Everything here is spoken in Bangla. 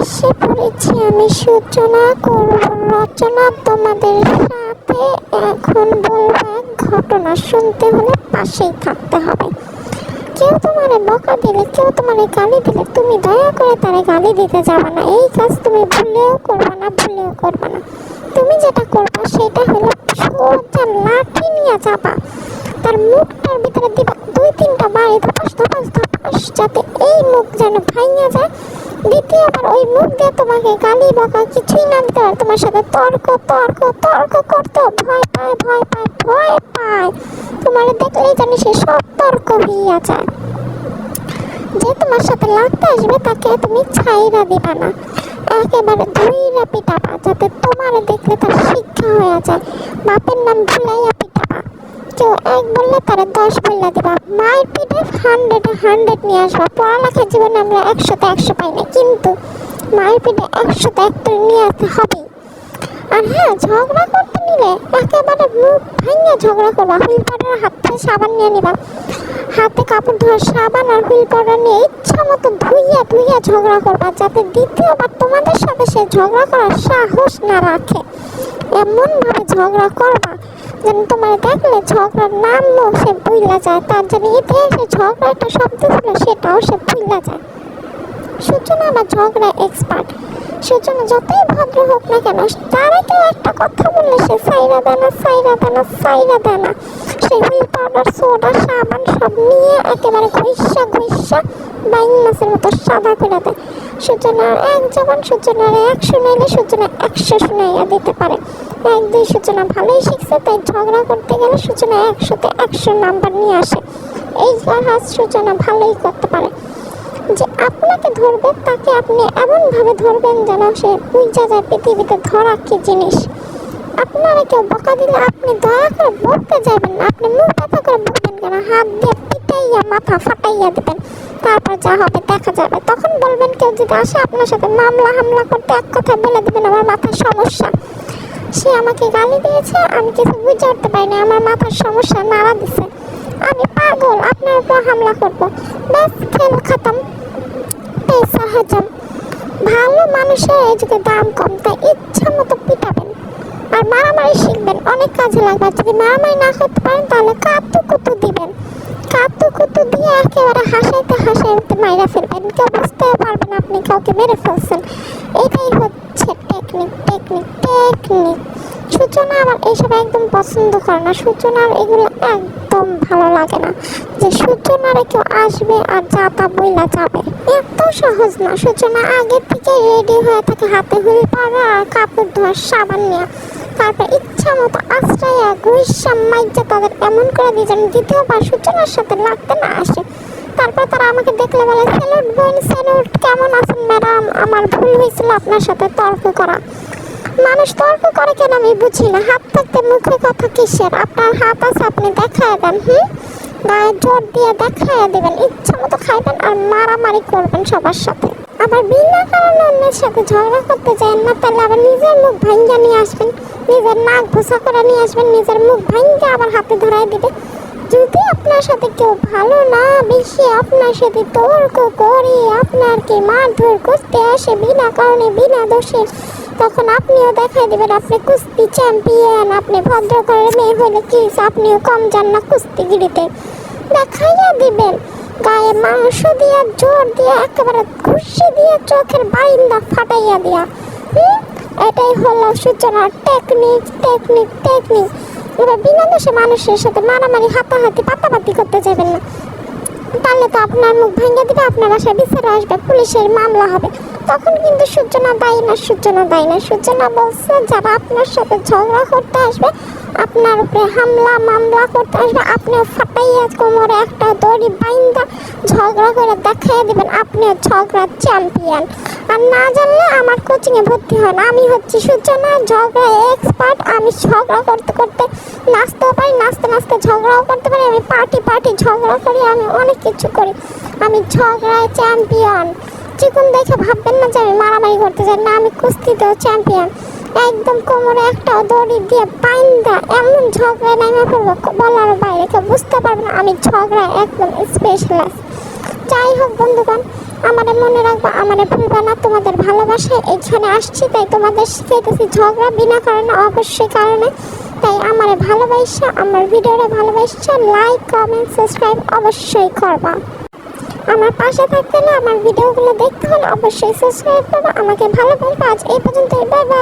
এসে পড়েছি, আমি সূচনা করব। রচনা তোমাদের সাথে। এখন বলব এক ঘটনা, শুনতে হলে পাশেই থাকতে হবে। কেউ তোমারে বকা দিলে, কেউ তোমারে গালি দিলে, তুমি দয়া করে তারে গালি দিতে যাবে না। এই কাজ তুমি ভুলেও করবে না, ভুলেও করবে না। তুমি যেটা করবে, সেটা হলো সোজা লাঠি নিয়ে যাবা। তার মুখটার ভিতরে দিবা। দুই তিনটা বাড়ি ধপাস ধপাস ধপাস, যাতে এই মুখ যেন ভাঙা যায়। ওই মুখ দিয়ে তোমাকে গালি বকা কিছুই না দিতে পারে। তোমার সাথে তর্ক তর্ক তর্ক ভয় পায় ভয় পায় ভয় পায়। তোমার দেখলেই জানি সে সব তর্ক হইয়া যায়। যে তোমার সাথে লাগতে আসবে, তাকে তুমি ছাইরা দিবা না। একেবারে ধুইরা পিটাবা, যাতে তোমার দেখলে তার শিক্ষা হয়ে যায়। বাপের নাম ভুলাইয়া কেউ এক বললে তারা দশ বললে দিবা। মায়ের পিঠে হান্ড্রেডে হান্ড্রেড নিয়ে আসবা। পড়ালেখার জীবনে আমরা একশোতে একশো পাই না, কিন্তু মায়ের পিঠে একশোতে একটা নিয়ে আসতে হবেই। আর হ্যাঁ ঝগড়া করতে নিলে একেবারে মুখ ভাঙিয়ে ঝগড়া করবা। হুইল পাউডার হাত থেকে সাবান নিয়ে নিবা। হাতে কাপড় ধোয়ার সাবান আর হুইল পাউডার নিয়ে ইচ্ছা মতো ধুইয়া ধুইয়া ঝগড়া করবা, যাতে দ্বিতীয়বার তোমাদের সাথে সে ঝগড়া করার সাহস না রাখে। এমনভাবে ঝগড়া করবা যেন তোমার দেখলে ঝগড়ার নামও সে ভুইলা যায়। তার জন্য ইতিহাসে ঝগড়া একটা শব্দ ছিল সেটাও সে ভুইলা যায়। সূচনা আমার ঝগড়া এক্সপার্ট সূচনা যতই ভদ্র হোক না কেন, তারা কেউ একটা কথা বললে সে সাইরা দেনা সাইরা দেনা, সাইরা দানা। সে পাউডার সোডা, সাবান সব নিয়ে একেবারে ঘইসা ঘইসা বাইন মাছের মতো সাদা করে দেয়। সূচনার এক জবান সূচনার এক শুনাইলে সূচনা একশো শুনাইয়া দিতে পারে। এক, দুই সূচনা ভালোই শিখছে, তাই ঝগড়া করতে গেলে সূচনা একশোতে একশো নাম্বার নিয়ে আসে। এই কাজ সূচনা ভালোই করতে পারে। যে আপনাকে ধরবে, তাকে আপনি এমনভাবে ধরবেন যেন সে বুঝা পৃথিবীতে ধরা কি জিনিস? আপনারা কেউ বকা দিলে আপনি দয়া করে বলতে যাবেন আপনি মুখ ব্যথা করে বলবেন কেন? হাত দিয়ে পিটাইয়া, মাথা ফাটাইয়া দেবেন। তারপর যা হবে দেখা যাবে। তখন বলবেন কেউ যদি আসে আপনার সাথে মামলা হামলা করতে, এক কথা বলে দেবেন, আমার মাথার সমস্যা। সে আমাকে গালি দিয়েছে, আমি কিছু বুঝে উঠতে পারিনি। আমার মাথার সমস্যা নাড়া দিছে। আমি পাগল, আপনার উপর হামলা করব। ব্যাস, খেল খতম। পেশা হাজাম ভালো মানুষের এই যুগে দাম কম, তাই ইচ্ছা মতো পিটাবেন আর মারামারি শিখবেন, অনেক কাজে লাগবে। যদি মারামারি না করতে পারেন, তাহলে কাতু কুতু দিবেন। কাতু কুতু দিয়ে একেবারে হাসাইতে হাসাইতে মাইরা ফেলবেন। কেউ বুঝতেও পারবেন আপনি কাউকে মেরে ফেলছেন। এটাই হচ্ছে টেকনিক টেকনিক টেকনিক সূচনা আমার এইসব একদম পছন্দ করে না। সূচনার এগুলো একদম ভালো লাগে না। যে সূচনারে কেউ আসবে আর যা তা বইলা যাবে। এত সহজ না। সূচনা আগে থেকে রেডি হয়ে থাকে, হাতে হুইল পাড়া আর কাপড় ধোয়ার সাবান নেওয়া তারপর ইচ্ছা মতো আশ্রয়া ঘুষা মাইজা তাদের এমন করে দিয়ে যেন দ্বিতীয়বার সূচনার সাথে লাগতে না আসে। তারপর তারা আমাকে দেখলে বলে স্যালুট বোন স্যালুট কেমন আছেন ম্যাডাম? আমার ভুল হয়েছিল আপনার সাথে তর্ক করা। মানুষ তর্ক করে কেন আমি বুঝি না। হাত থাকতে মুখে কথা কিসের? আপনার হাত আছে, আপনি দেখায় দেন, হুম? গায়ে জোর দিয়ে দেখায় দেবেন। ইচ্ছা মতো খাইবেন আর মারামারি করবেন সবার সাথে। আবার বিনা কারণে অন্যের সাথে ঝগড়া করতে চান না, তাহলে আবার নিজের মুখ ভাঙ্গা নিয়ে আসবেন। নিজের নাক ঘোষা করে নিয়ে আসবেন, নিজের মুখ ভাঙ্গা আবার হাতে ধরাই দিবে। যদি আপনার সাথে কেউ ভালো না বেশি আপনার সাথে তর্ক করে, আপনারকে মারধর করতে আসে বিনা কারণে, বিনা দোষে, তখন আপনিও দেখাই দেবেন, আপনি কুস্তি চ্যাম্পিয়ন, আপনি ভদ্র করে মেয়ে হলে কি আপনিও কম যান না কুস্তিগিরিতে। দেখাইয়া দিবেন। গায়ে মাংস দিয়া, জোর দিয়া, একেবারে ঘুষি দিয়ে চোখের বাইন্দা ফাটাইয়া দিয়া। এটাই হলো সূচনার টেকনিক টেকনিক টেকনিক এবার বিনা দোষে মানুষের সাথে মারামারি, হাতাহাতি, পাতাপাতি করতে যাবেন না। তাহলে তো আপনার মুখ ভেঙে দিবে, আপনার বাসায় বিচার আসবে, পুলিশের মামলা হবে। তখন কিন্তু সূচনা দায়ী না, সূচনা দায়ী না। সূচনা বলছে, যারা আপনার সাথে ঝগড়া করতে আসবে আপনার উপরে হামলা, মামলা করতে আসবে। আপনি ফাটাইয়া কোমরে একটা দড়ি বাইন্দা ঝগড়া করে দেখাই দেবেন আপনি ঝগড়ার চ্যাম্পিয়ন। আর না জানলে আমার কোচিংয়ে ভর্তি হন। আমি হচ্ছি সূচনা ঝগড়া এক্সপার্ট। আমি ঝগড়া করতে করতে নাচতেও পারি, নাচতে নাচতে ঝগড়াও করতে পারি। আমি পার্টি পার্টি ঝগড়া করি, আমি অনেক কিছু করি। আমি ঝগড়ায় চ্যাম্পিয়ন। চিকুন দেখে ভাববেন না যে আমি মারামারি করতে চাই না, আমি কুস্তিতেও চ্যাম্পিয়ন। একদম কোমরে একটা দড়ি দিয়ে বাইন্দা এমন ঝগড়ায় নামে পড়ব বলার বাইরে কেউ বুঝতে পারবে না। আমি ঝগড়া একদম স্পেশালাইজ যাই হোক বন্ধুগণ, আমারে মনে রাখবা, আমারে ভুলবা না, তোমাদের ভালোবাসা এইখানে আসছি, তাই তোমাদের চাইতেছি ঝগড়া বিনা কারণে, অবশ্যই কারণে। তাই আমার ভালোবাসা, আমার ভিডিওটা ভালোবাসা লাইক কমেন্ট সাবস্ক্রাইব অবশ্যই করবা। আমার পাশে থাকতে হলে আমার ভিডিওগুলো দেখতে হলে অবশ্যই সাবস্ক্রাইব করবা। আমাকে ভালো আজ এই পর্যন্ত বাই বাই